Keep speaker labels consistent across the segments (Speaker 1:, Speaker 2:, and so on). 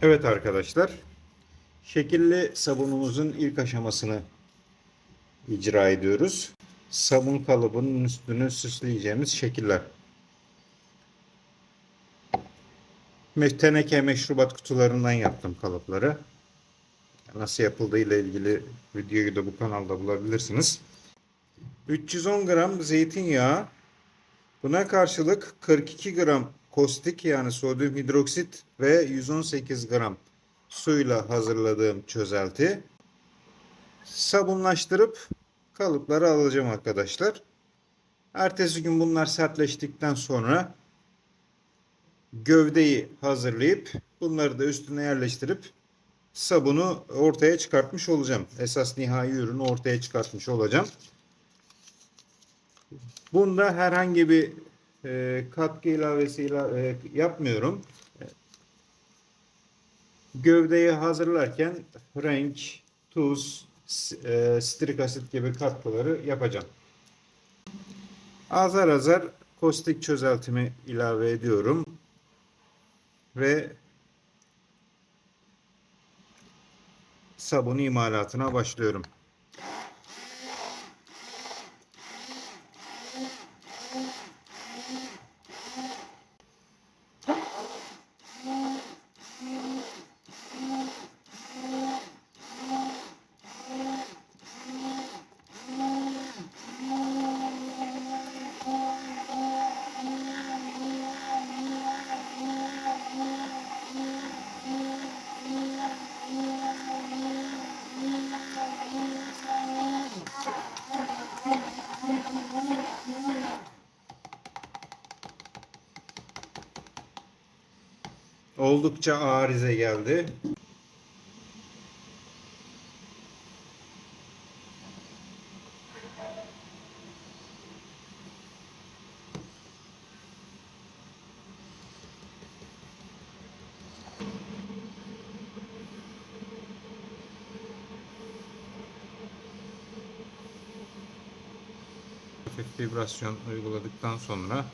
Speaker 1: Evet arkadaşlar. Şekilli sabunumuzun ilk aşamasını icra ediyoruz. Sabun kalıbının üstünü süsleyeceğimiz şekiller. Teneke meşrubat kutularından yaptım kalıpları. Nasıl yapıldığı ile ilgili videoyu da bu kanalda bulabilirsiniz. 310 gram zeytinyağı. Buna karşılık 42 gram kostik yani sodyum hidroksit ve 118 gram suyla hazırladığım çözelti. Sabunlaştırıp kalıpları alacağım arkadaşlar. Ertesi gün bunlar sertleştikten sonra gövdeyi hazırlayıp bunları da üstüne yerleştirip sabunu ortaya çıkartmış olacağım. Esas nihai ürünü ortaya çıkartmış olacağım. Bunda herhangi bir e, katkı ilavesi ila- e, yapmıyorum. Gövdeyi hazırlarken renk, tuz, e, strik asit gibi katkıları yapacağım. Azar azar kostik çözeltimi ilave ediyorum. Ve sabun imalatına başlıyorum. Oldukça arize geldi. Vibrasyon uyguladıktan sonra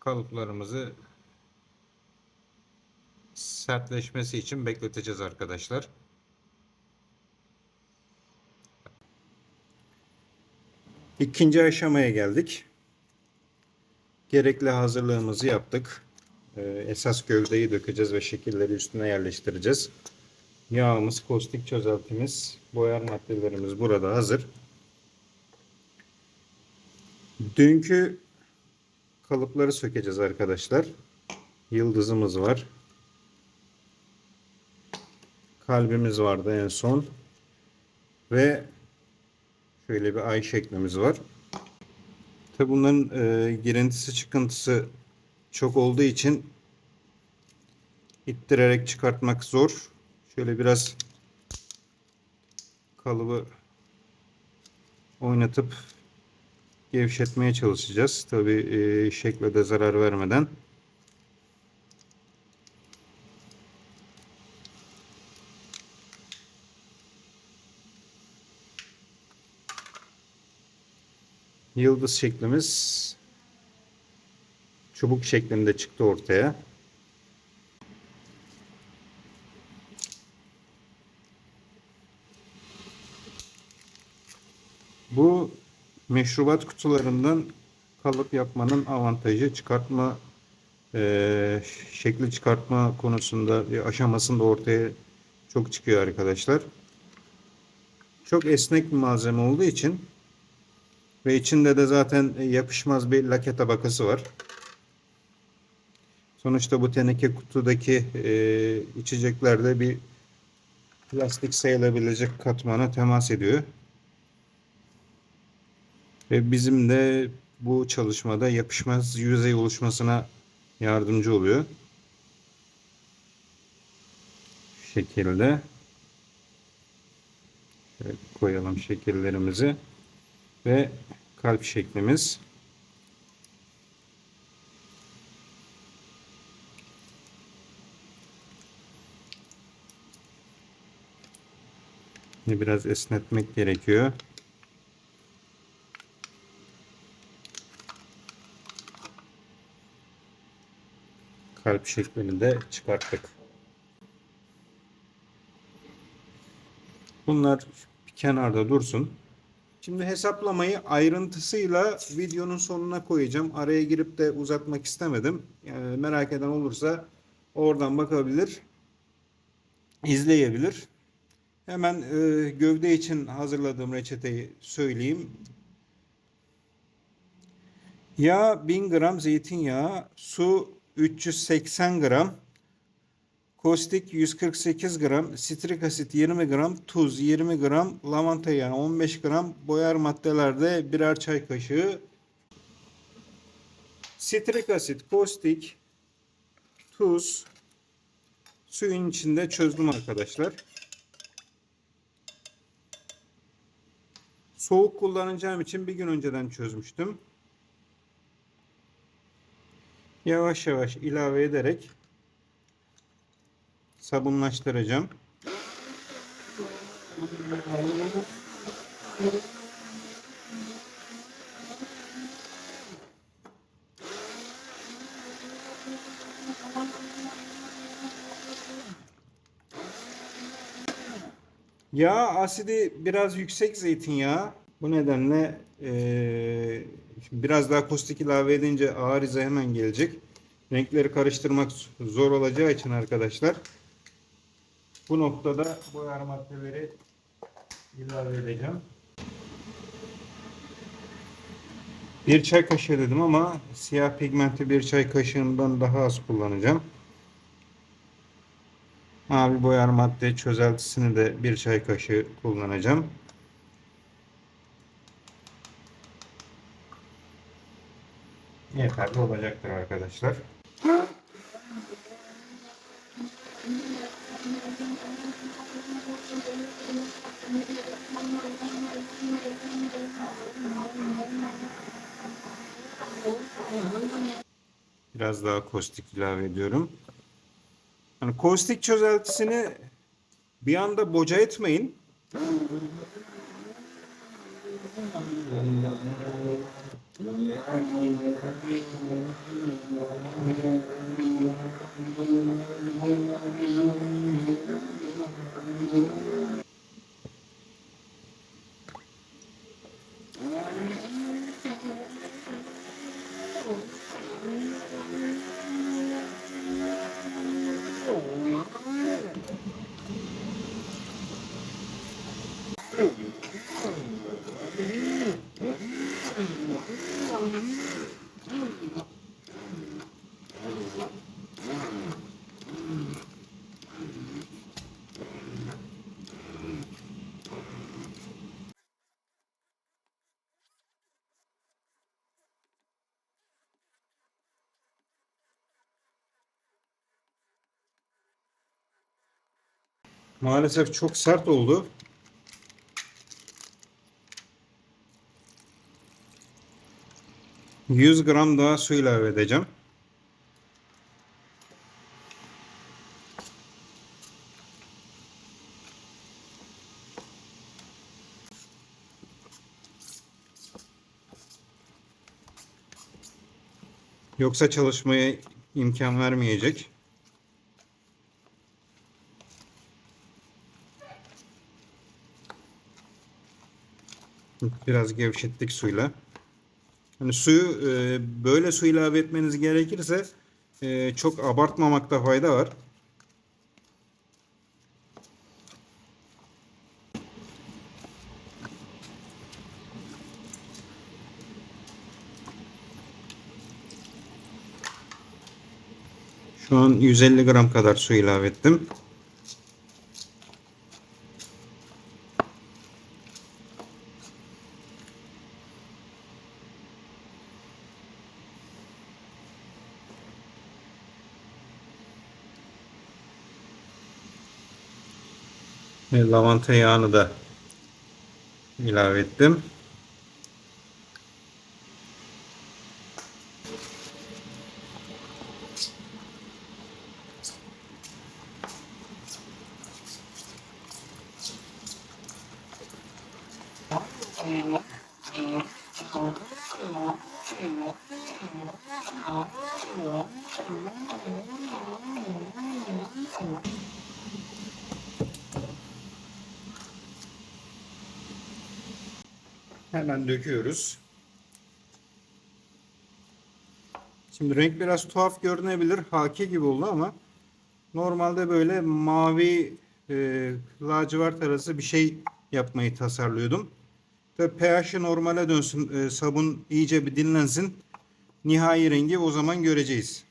Speaker 1: kalıplarımızı sertleşmesi için bekleteceğiz arkadaşlar. İkinci aşamaya geldik. Gerekli hazırlığımızı yaptık. Ee, Esas gövdeyi dökeceğiz ve şekilleri üstüne yerleştireceğiz. Yağımız, kostik çözeltimiz, boyar maddelerimiz burada hazır. Dünkü kalıpları sökeceğiz arkadaşlar. Yıldızımız var. Kalbimiz vardı en son. Ve şöyle bir ay şeklimiz var. Tabi bunların e, girintisi çıkıntısı çok olduğu için ittirerek çıkartmak zor. Şöyle biraz kalıbı oynatıp gevşetmeye çalışacağız. Tabi e, şekle de zarar vermeden. Yıldız şeklimiz çubuk şeklinde çıktı ortaya. Bu meşrubat kutularından kalıp yapmanın avantajı çıkartma eee, şekli çıkartma konusunda aşamasında ortaya çok çıkıyor arkadaşlar. Çok esnek bir malzeme olduğu için ve içinde de zaten yapışmaz bir lake tabakası var. Sonuçta bu teneke kutudaki eee içeceklerde bir plastik sayılabilecek katmana temas ediyor. Ve bizim de bu çalışmada yapışmaz yüzey oluşmasına yardımcı oluyor. Şu şekilde. Şöyle koyalım şekillerimizi. Ve kalp şeklimiz. Biraz esnetmek gerekiyor. kalp şeklini de çıkarttık. Bunlar bir kenarda dursun. Şimdi hesaplamayı ayrıntısıyla videonun sonuna koyacağım. Araya girip de uzatmak istemedim. Yani merak eden olursa oradan bakabilir, izleyebilir. Hemen e, gövde için hazırladığım reçeteyi söyleyeyim. Yağ 1000 gram zeytinyağı, su 380 gram, kostik 148 gram, sitrik asit 20 gram, tuz 20 gram, lavanta yağı 15 gram, boyar maddelerde birer çay kaşığı, sitrik asit, kostik, tuz, suyun içinde çözdüm arkadaşlar. Soğuk kullanacağım için bir gün önceden çözmüştüm. Yavaş yavaş ilave ederek sabunlaştıracağım. Yağ asidi biraz yüksek zeytinyağı. Bu nedenle şimdi biraz daha kostik ilave edince arıza hemen gelecek. Renkleri karıştırmak zor olacağı için arkadaşlar bu noktada boyar maddeleri ilave edeceğim. Bir çay kaşığı dedim ama siyah pigmenti bir çay kaşığından daha az kullanacağım. Mavi boyar madde çözeltisini de bir çay kaşığı kullanacağım. Yeterli olacaktır arkadaşlar. Biraz daha kostik ilave ediyorum. Hani kostik çözeltisini bir anda boca etmeyin. Maalesef çok sert oldu. Yüz gram daha su ilave edeceğim. Yoksa çalışmaya imkan vermeyecek. Biraz gevşettik suyla. Hani suyu e, böyle su ilave etmeniz gerekirse e, çok abartmamakta fayda var. Şu an 150 gram kadar su ilave ettim. Ve lavanta yağını da ilave ettim. Hemen döküyoruz. Şimdi renk biraz tuhaf görünebilir. Haki gibi oldu ama normalde böyle mavi e, lacivert arası bir şey yapmayı tasarlıyordum. Tabii pH'i normale dönsün, e, sabun iyice bir dinlensin. Nihai rengi o zaman göreceğiz.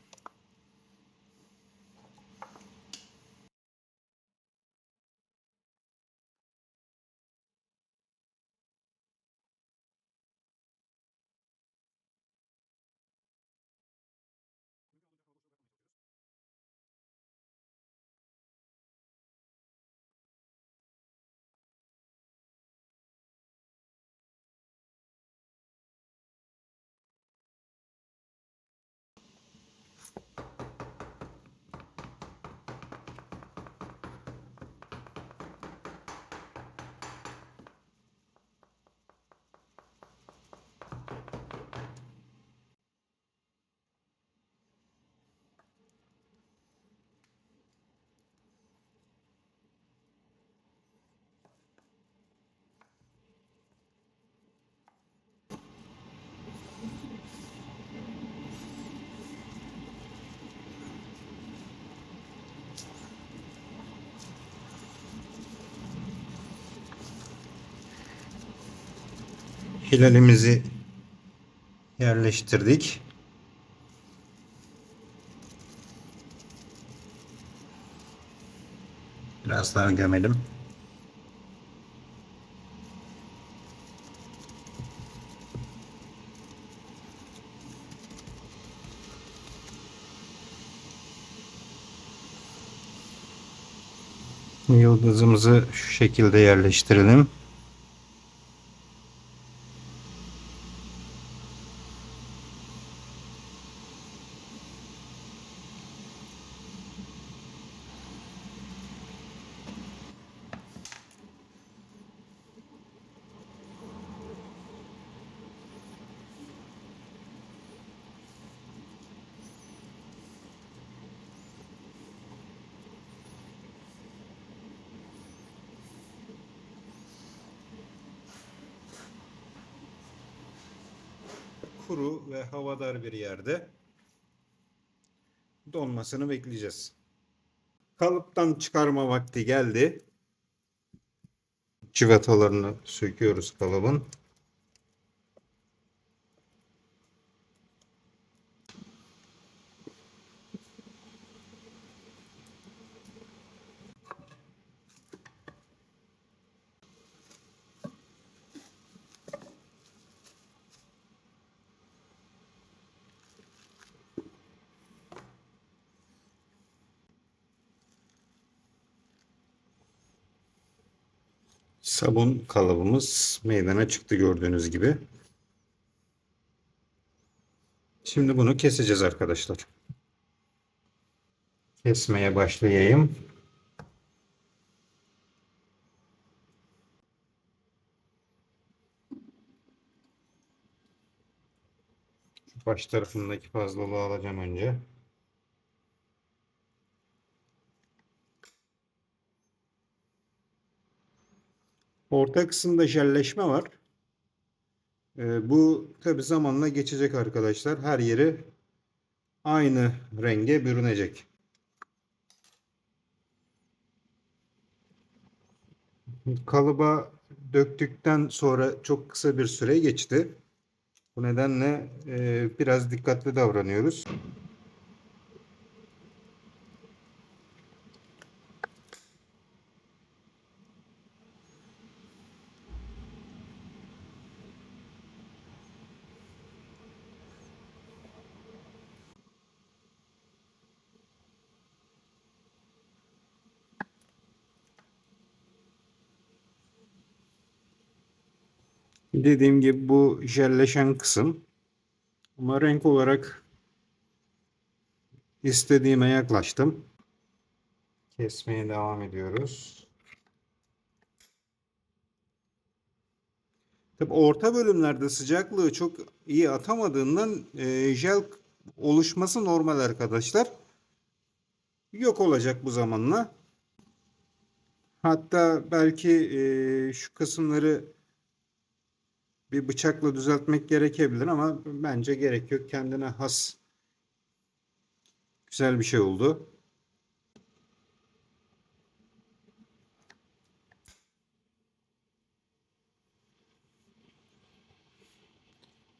Speaker 1: Hilalimizi yerleştirdik. Biraz daha gömelim. Yıldızımızı şu şekilde yerleştirelim. Kuru ve havadar bir yerde donmasını bekleyeceğiz. Kalıptan çıkarma vakti geldi. Civatalarını söküyoruz kalıbın. Sabun kalıbımız meydana çıktı gördüğünüz gibi. Şimdi bunu keseceğiz arkadaşlar. Kesmeye başlayayım. Baş tarafındaki fazlalığı alacağım önce. Orta kısımda jelleşme var. Ee, bu tabi zamanla geçecek arkadaşlar. Her yeri aynı renge bürünecek. Kalıba döktükten sonra çok kısa bir süre geçti. Bu nedenle e, biraz dikkatli davranıyoruz. Dediğim gibi bu jelleşen kısım. Ama renk olarak istediğime yaklaştım. Kesmeye devam ediyoruz. Tabi orta bölümlerde sıcaklığı çok iyi atamadığından e, jel oluşması normal arkadaşlar. Yok olacak bu zamanla. Hatta belki e, şu kısımları bir bıçakla düzeltmek gerekebilir ama bence gerek yok. Kendine has güzel bir şey oldu.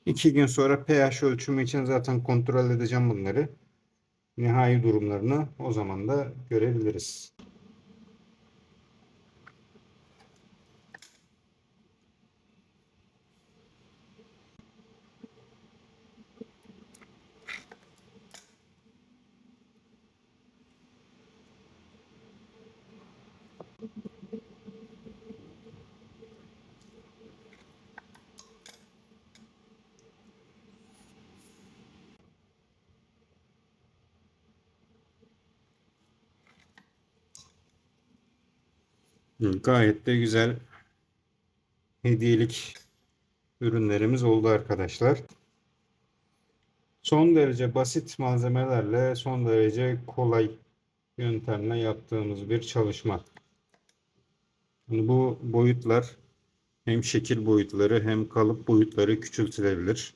Speaker 1: İki gün sonra pH ölçümü için zaten kontrol edeceğim bunları. Nihai durumlarını o zaman da görebiliriz. Gayet de güzel hediyelik ürünlerimiz oldu arkadaşlar. Son derece basit malzemelerle son derece kolay yöntemle yaptığımız bir çalışma. Yani bu boyutlar hem şekil boyutları hem kalıp boyutları küçültülebilir.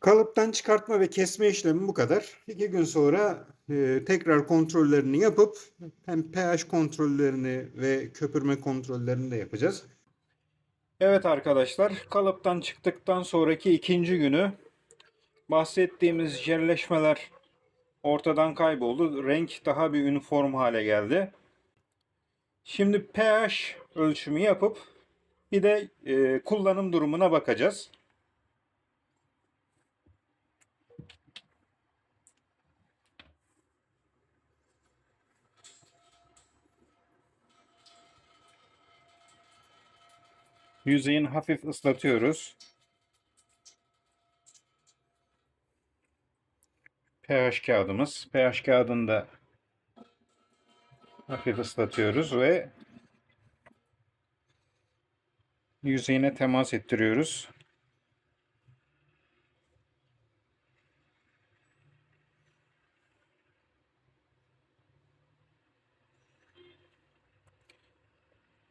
Speaker 1: Kalıptan çıkartma ve kesme işlemi bu kadar. İki gün sonra e, tekrar kontrollerini yapıp hem pH kontrollerini ve köpürme kontrollerini de yapacağız. Evet arkadaşlar, kalıptan çıktıktan sonraki ikinci günü bahsettiğimiz jelleşmeler ortadan kayboldu. Renk daha bir üniform hale geldi. Şimdi pH ölçümü yapıp bir de e, kullanım durumuna bakacağız. Yüzeyini hafif ıslatıyoruz. pH kağıdımız. pH kağıdını da hafif ıslatıyoruz ve yüzeyine temas ettiriyoruz.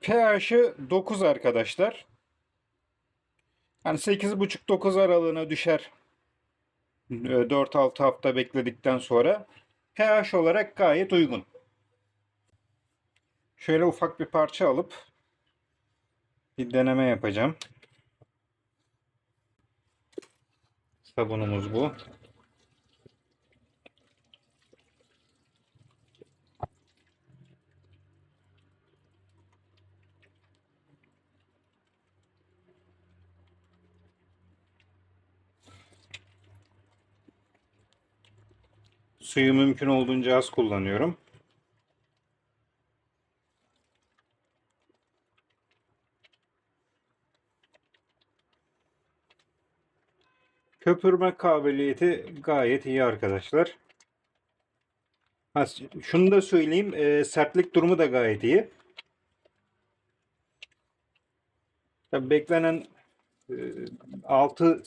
Speaker 1: pH'ı 9 arkadaşlar. Yani 8,5-9 aralığına düşer. 4-6 hafta bekledikten sonra. pH olarak gayet uygun. Şöyle ufak bir parça alıp bir deneme yapacağım. Sabunumuz bu. Suyu mümkün olduğunca az kullanıyorum. Köpürme kabiliyeti gayet iyi arkadaşlar. Şunu da söyleyeyim, e, sertlik durumu da gayet iyi. Tabii beklenen e, 6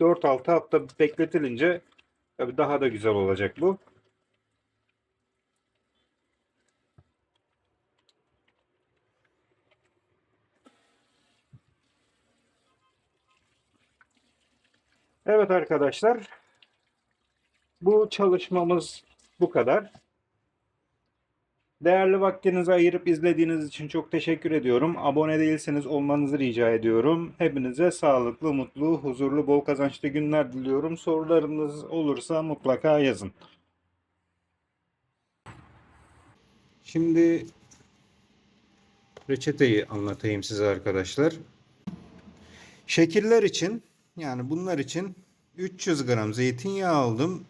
Speaker 1: 4-6 hafta bekletilince tabii daha da güzel olacak bu. Evet arkadaşlar. Bu çalışmamız bu kadar. Değerli vaktinizi ayırıp izlediğiniz için çok teşekkür ediyorum. Abone değilseniz olmanızı rica ediyorum. Hepinize sağlıklı, mutlu, huzurlu, bol kazançlı günler diliyorum. Sorularınız olursa mutlaka yazın. Şimdi reçeteyi anlatayım size arkadaşlar. Şekiller için yani bunlar için 300 gram zeytinyağı aldım.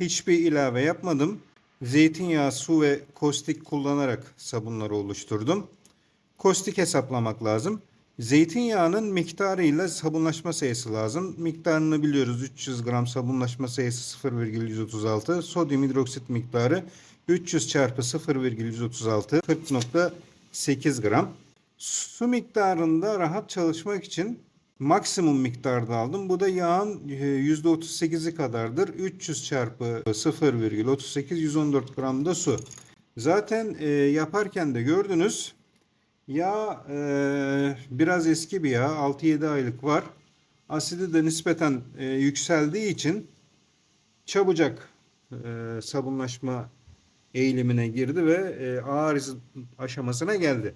Speaker 1: Hiçbir ilave yapmadım. Zeytinyağı, su ve kostik kullanarak sabunları oluşturdum. Kostik hesaplamak lazım. Zeytinyağının miktarıyla sabunlaşma sayısı lazım. Miktarını biliyoruz. 300 gram sabunlaşma sayısı 0,136. Sodyum hidroksit miktarı 300 çarpı 0,136 40.8 gram. Su miktarında rahat çalışmak için maksimum miktarda aldım. Bu da yağın e, %38'i kadardır. 300 çarpı 0,38 114 gram da su. Zaten e, yaparken de gördünüz. Yağ e, biraz eski bir yağ. 6-7 aylık var. Asidi de nispeten e, yükseldiği için çabucak e, sabunlaşma eğilimine girdi ve e, ağır aşamasına geldi.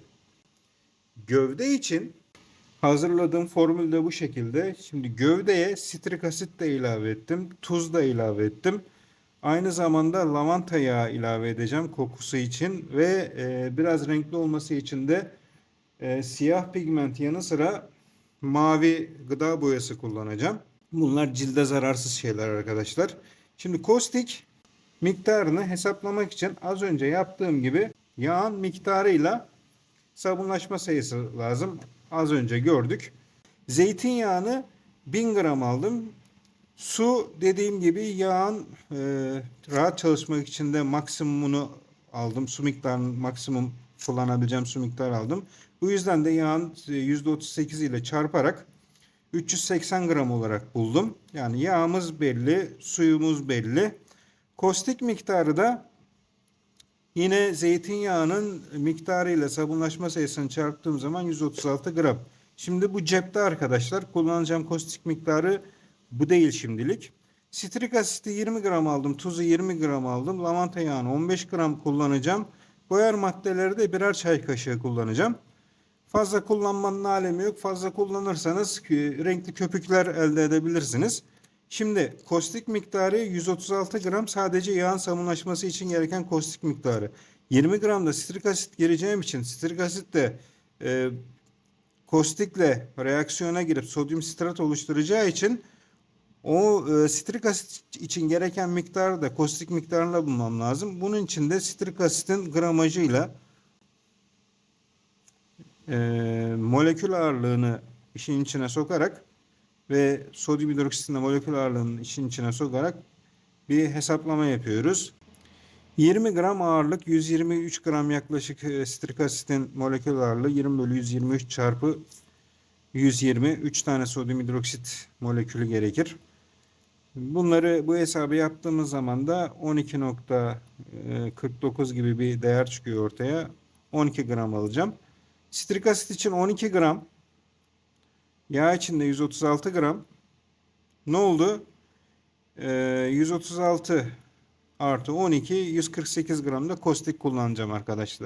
Speaker 1: Gövde için hazırladığım formül de bu şekilde. Şimdi gövdeye sitrik asit de ilave ettim. Tuz da ilave ettim. Aynı zamanda lavanta yağı ilave edeceğim kokusu için ve e, biraz renkli olması için de e, siyah pigment yanı sıra mavi gıda boyası kullanacağım. Bunlar cilde zararsız şeyler arkadaşlar. Şimdi kostik miktarını hesaplamak için az önce yaptığım gibi yağın miktarıyla sabunlaşma sayısı lazım. Az önce gördük. Zeytinyağını 1000 gram aldım. Su dediğim gibi yağın e, rahat çalışmak için de maksimumunu aldım. Su miktarının maksimum kullanabileceğim su miktarı aldım. Bu yüzden de yağın e, %38 ile çarparak 380 gram olarak buldum. Yani yağımız belli, suyumuz belli. Kostik miktarı da yine zeytinyağının miktarıyla sabunlaşma sayısını çarptığım zaman 136 gram. Şimdi bu cepte arkadaşlar kullanacağım kostik miktarı bu değil şimdilik. Sitrik asiti 20 gram aldım. Tuzu 20 gram aldım. Lavanta yağını 15 gram kullanacağım. Boyar maddeleri de birer çay kaşığı kullanacağım. Fazla kullanmanın alemi yok. Fazla kullanırsanız renkli köpükler elde edebilirsiniz. Şimdi kostik miktarı 136 gram sadece yağın sabunlaşması için gereken kostik miktarı. 20 gram da sitrik asit gireceğim için sitrik asit de e, kostikle reaksiyona girip sodyum sitrat oluşturacağı için o e, sitrik asit için gereken miktarı da kostik miktarıyla bulmam lazım. Bunun için de sitrik asitin gramajıyla e, molekül ağırlığını işin içine sokarak ve sodyum hidroksitin de molekül ağırlığının işin içine sokarak bir hesaplama yapıyoruz. 20 gram ağırlık 123 gram yaklaşık e, sitrik asitin molekül ağırlığı 20 bölü 123 çarpı 120 3 tane sodyum hidroksit molekülü gerekir. Bunları bu hesabı yaptığımız zaman da 12.49 gibi bir değer çıkıyor ortaya. 12 gram alacağım. Sitrik asit için 12 gram. Yağ için de 136 gram. Ne oldu? Ee, 136 artı 12 148 gram da kostik kullanacağım arkadaşlar.